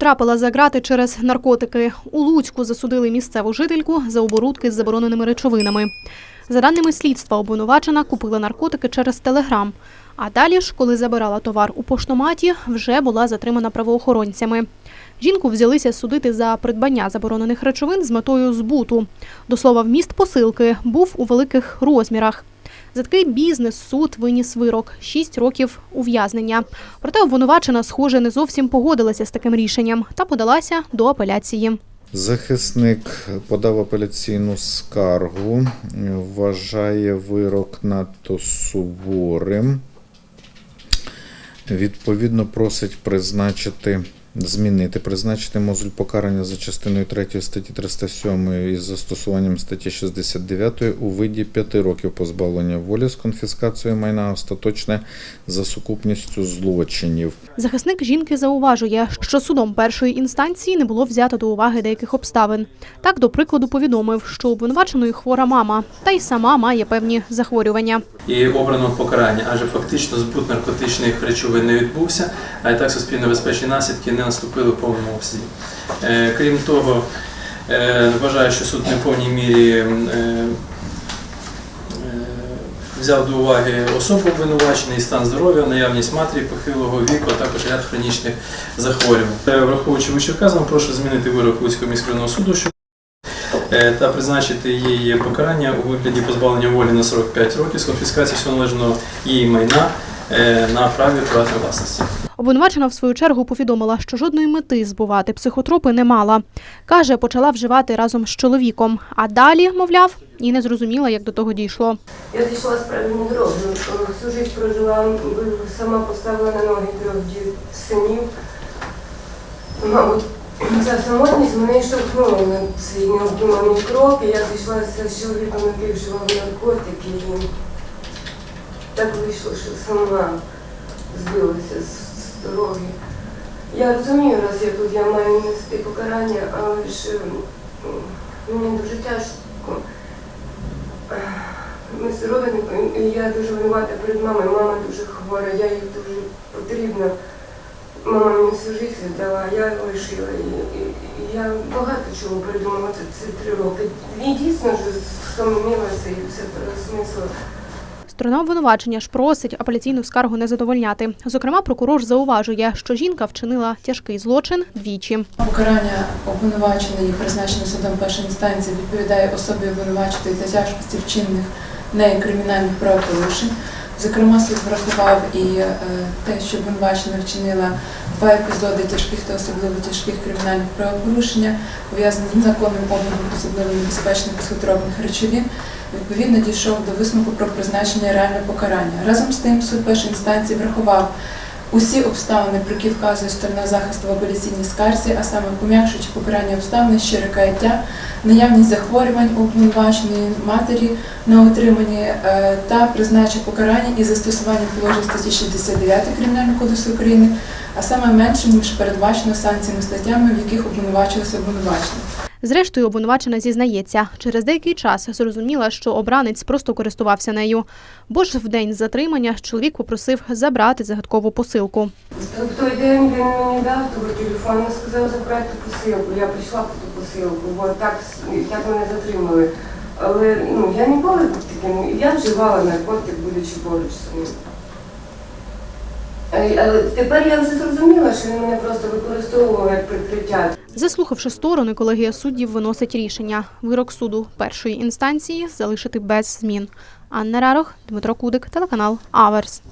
втрапила за грати через наркотики. У Луцьку засудили місцеву жительку за оборудки з забороненими речовинами. За даними слідства, обвинувачена купила наркотики через телеграм. А далі ж, коли забирала товар у поштоматі, вже була затримана правоохоронцями. Жінку взялися судити за придбання заборонених речовин з метою збуту. До слова, вміст посилки був у великих розмірах. За такий бізнес суд виніс вирок 6 років ув'язнення. Проте обвинувачена, схоже, не зовсім погодилася з таким рішенням та подалася до апеляції. Захисник подав апеляційну скаргу, вважає вирок надто суворим. Відповідно, просить призначити, змінити, призначити мозуль покарання за частиною 3 статті 307 із застосуванням статті 69 у виді 5 років позбавлення волі з конфіскацією майна остаточне за сукупністю злочинів. Захисник жінки зауважує, що судом першої інстанції не було взято до уваги деяких обставин. Так, до прикладу, повідомив, що обвинуваченої хвора мама, та й сама має певні захворювання. і обрано покарання, адже фактично збут наркотичних речовин не відбувся, а й так суспільно безпечні наслідки не наступили в повному обсязі. Е, Крім того, е, вважаю, що суд не в повній мірі е, взяв до уваги особу обвинувачений, стан здоров'я, наявність матері похилого віку, а також ряд хронічних захворювань. Враховуючи вищевказано, прошу змінити вирок Луцького міськрайонного суду, що та призначити її покарання у вигляді позбавлення волі на 45 років з конфіскації всього належного її майна на праві приватної власності. Обвинувачена в свою чергу повідомила, що жодної мети збувати психотропи не мала. Каже, почала вживати разом з чоловіком, а далі, мовляв, і не зрозуміла, як до того дійшло. Я зійшла з правильної дороги. Всю життя прожила, сама поставила на ноги трьох синів. Мабуть, ця самотність мене і штовхнула на цей необдуманий крок. І я зійшлася з чоловіком, який вживав наркотики. Так вийшло, що сама збилася з дороги. Я розумію, раз я тут, я маю нести покарання, але ж мені дуже тяжко. Ми і я дуже винувата перед мамою. Мама дуже хвора, я їй дуже потрібна. Мама мені всю життя дала, я лишила. І я багато чого придумала ці три роки. І дійсно ж схаменилася і все переосмислила. Сторона обвинувачення ж просить апеляційну скаргу не задовольняти. Зокрема, прокурор зауважує, що жінка вчинила тяжкий злочин двічі. Покарання обвинуваченої, призначене судом першої інстанції, відповідає особі обвинуваченої та тяжкості вчинених нею кримінальних правопорушень. Зокрема, суд врахував і е, те, що обвинувачена вчинила два епізоди тяжких та особливо тяжких кримінальних правопорушення, пов'язаних з незаконним обігом особливо небезпечних психотропних речовин. Відповідно, дійшов до висновку про призначення реального покарання. Разом з тим, суд першої інстанції врахував усі обставини, про які вказує сторона захисту в апеляційній скарзі, а саме пом'якшуючи покарання обставини, щире каяття, наявність захворювань обвинуваченої матері на отриманні е, та призначив покарання із застосуванням положень статті 69 Кримінального кодексу України, а саме менше, ніж передбачено санкціями статтями, в яких обвинувачувалося обвинувачення. Зрештою, обвинувачена зізнається, через деякий час зрозуміла, що обранець просто користувався нею. Бо ж в день затримання чоловік попросив забрати загадкову посилку. В той день він мені дав того телефону, сказав забрати посилку. Я прийшла по ту посилку, бо так, так мене затримали. Але ну, я ніколи таким, я вживала наркотик, будучи поруч з ним. Тепер я вже зрозуміла, що він мене просто використовував як прикриття. Заслухавши сторони, колегія суддів виносить рішення. Вирок суду першої інстанції залишити без змін. Анна Рарох, Дмитро Кудик, телеканал Аверс.